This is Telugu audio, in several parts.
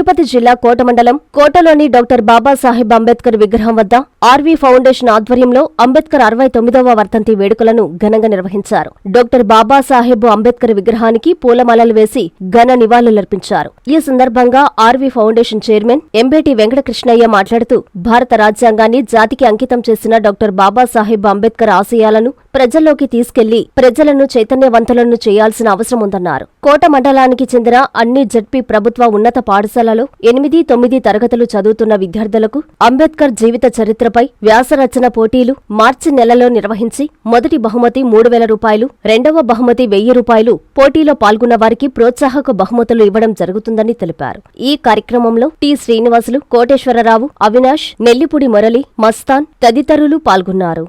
తిరుపతి జిల్లా కోట మండలం కోటలోని డాక్టర్ బాబాసాహెబ్ అంబేద్కర్ విగ్రహం వద్ద ఆర్వీ ఫౌండేషన్ ఆధ్వర్యంలో అంబేద్కర్ అరవై తొమ్మిదవ వర్ధంతి వేడుకలను ఘనంగా నిర్వహించారు. డాక్టర్ బాబాసాహెబ్ అంబేద్కర్ విగ్రహానికి పూలమాలలు వేసి ఘన నివాళులర్పించారు. ఈ సందర్భంగా RV foundation chairman Embeti Venkatakrishnaiah మాట్లాడుతూ భారత రాజ్యాంగాన్ని జాతికి అంకితం చేసిన డాక్టర్ బాబాసాహెబ్ అంబేద్కర్ ఆశయాలను ప్రజల్లోకి తీసుకెళ్ళి ప్రజలను చైతన్యవంతులను చేయాల్సిన అవసరం ఉందన్నారు. కోట మండలానికి చెందిన అన్ని జడ్పీ ప్రభుత్వ ఉన్నత పాఠశాలలో ఎనిమిది తొమ్మిది తరగతులు చదువుతున్న విద్యార్థులకు అంబేద్కర్ జీవిత చరిత్రపై వ్యాసరచన పోటీలు మార్చి నెలలో నిర్వహించి మొదటి బహుమతి మూడు వేల రూపాయలు రెండవ బహుమతి వెయ్యి రూపాయలు పోటీలో పాల్గొన్న వారికి ప్రోత్సాహక బహుమతులు ఇవ్వడం జరుగుతుందని తెలిపారు. ఈ కార్యక్రమంలో టి. శ్రీనివాసులు కోటేశ్వరరావు అవినాష్ నెల్లిపుడి మురళి మస్తాన్ తదితరులు పాల్గొన్నారు.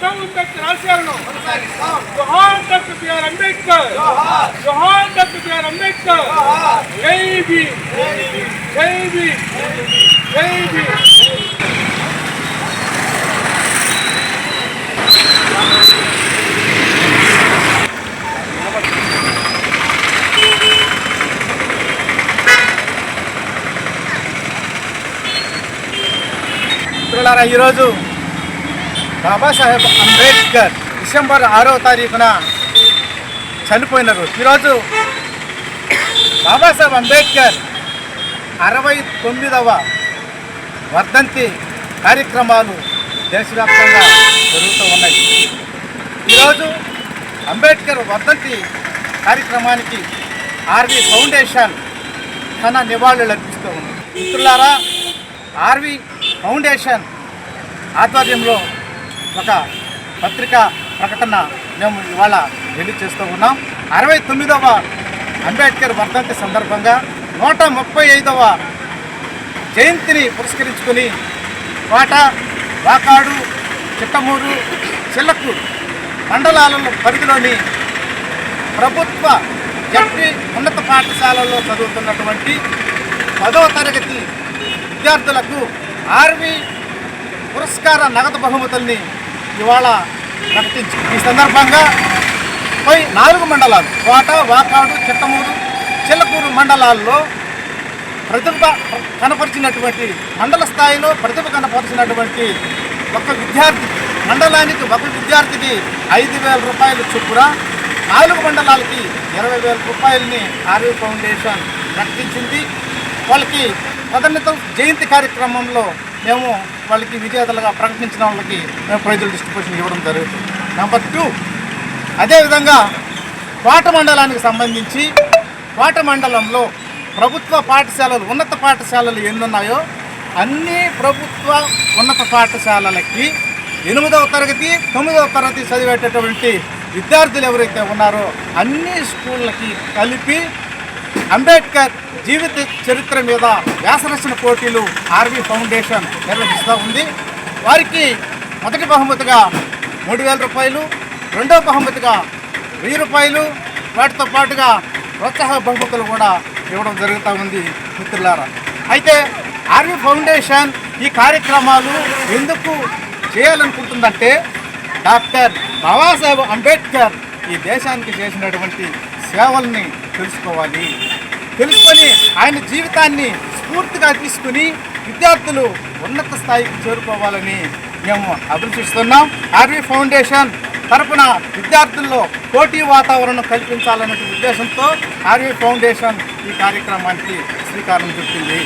కొనసాగిస్తాం అంబేద్కర్ ఆశయాలను జోహార్ డాక్టర్ బిఆర్ అంబేద్కర్. జోహార్ డాక్టర్ బిఆర్ అంబేద్కర్. జై భీమ్. జై భీమ్. జై మిత్రులారా ఈరోజు బాబాసాహెబ్ అంబేద్కర్ డిసెంబర్ ఆరో తారీఖున చనిపోయిన రోజు ఈరోజు బాబాసాహెబ్ అంబేద్కర్ అరవై తొమ్మిదవ వర్ధంతి కార్యక్రమాలు దేశవ్యాప్తంగా జరుగుతూ ఉన్నాయి. ఈరోజు అంబేద్కర్ వర్ధంతి కార్యక్రమానికి ఆర్వి ఫౌండేషన్ తన నివాళులు అర్పిస్తూ ఉంది. మిత్రులారా ఆర్వి ఫౌండేషన్ ఆధ్వర్యంలో ఒక పత్రికా ప్రకటన మేము ఇవాళ రిలీజ్ చేస్తూ ఉన్నాం. అరవై తొమ్మిదవ అంబేద్కర్ వర్ధంతి సందర్భంగా నూట ముప్పై ఐదవ జయంతిని పురస్కరించుకొని కోట వాకాడు చిట్టమూరు చిల్లకూరు మండలాలలో పరిధిలోని ప్రభుత్వ జడ్పీ ఉన్నత పాఠశాలలో చదువుతున్నటువంటి పదవ తరగతి విద్యార్థులకు ఆర్మీ పురస్కార నగదు బహుమతుల్ని ఇవాళ ప్రకటించి ఈ సందర్భంగా పోయి నాలుగు మండలాలు కోట వాకాడు చిట్టమూరు చిల్లకూరు మండలాల్లో ప్రతిభ కనపరిచినటువంటి మండల స్థాయిలో ప్రతిభ కనపరిచినటువంటి ఒక విద్యార్థి మండలానికి ఒక విద్యార్థికి ఐదు వేల రూపాయలు చొప్పున నాలుగు మండలాలకి ఇరవై వేల రూపాయలని ఆర్వీ ఫౌండేషన్ ప్రకటించింది. వాళ్ళకి పదోన్నతం జయంతి కార్యక్రమంలో మేము వాళ్ళకి విజేతలుగా ప్రకటించిన వాళ్ళకి మేము ప్రైజులు డిస్ట్రిబ్యూషన్ ఇవ్వడం జరుగుతుంది. నెంబర్ టూ అదేవిధంగా కోట మండలానికి సంబంధించి కోట మండలంలో ప్రభుత్వ పాఠశాలలు ఉన్నత పాఠశాలలు ఎన్నున్నాయో అన్ని ప్రభుత్వ ఉన్నత పాఠశాలలకి ఎనిమిదవ తరగతి తొమ్మిదవ తరగతి చదివేటటువంటి విద్యార్థులు ఎవరైతే ఉన్నారో అన్ని స్కూళ్ళకి కలిపి అంబేద్కర్ జీవిత చరిత్ర మీద వ్యాసరచన పోటీలు ఆర్వీ ఫౌండేషన్ నిర్వహిస్తూ ఉంది. వారికి మొదటి బహుమతిగా మూడు వేల రూపాయలు రెండవ బహుమతిగా వెయ్యి రూపాయలు. వాటితో పాటుగా ప్రోత్సాహ బహుమతులు కూడా ఇవ్వడం జరుగుతూ ఉంది మిత్రులారా. అయితే ఆర్మీ ఫౌండేషన్ ఈ కార్యక్రమాలు ఎందుకు చేయాలనుకుంటుందంటే డాక్టర్ బాబాసాహెబ్ అంబేద్కర్ ఈ దేశానికి చేసినటువంటి సేవల్ని తెలుసుకోవాలి. తెలుసుకొని ఆయన జీవితాన్ని స్ఫూర్తిగా తీసుకుని విద్యార్థులు ఉన్నత స్థాయికి చేరుకోవాలని మేము అభిలషిస్తున్నాం ఆర్వీ ఫౌండేషన్ తరపున విద్యార్థుల్లో పోటీ వాతావరణం కల్పించాలనే ఉద్దేశంతో ఆర్వీ ఫౌండేషన్ ఈ కార్యక్రమానికి శ్రీకారం చుట్టింది.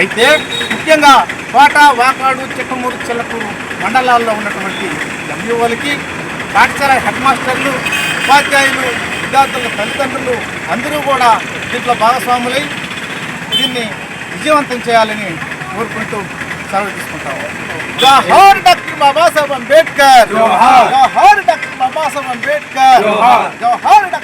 అయితే ముఖ్యంగా కోట వాకాడు చిక్కమూరు చిల్లకూరు మండలాల్లో ఉన్నటువంటి ఎంయూఓలకి పాఠశాల హెడ్ మాస్టర్లు ఉపాధ్యాయులు విద్యార్థుల తల్లిదండ్రులు అందరూ కూడా దీంట్లో భాగస్వాములై దీన్ని విజయవంతం చేయాలని కోరుకుంటూ సెలవు తీసుకుంటాము జోహార్ డాక్టర్ బాబాసాహెబ్ అంబేద్కర్ జోహార్. డాక్టర్ బాబాసాహెబ్ అంబేద్కర్. జోహార్ డాక్టర్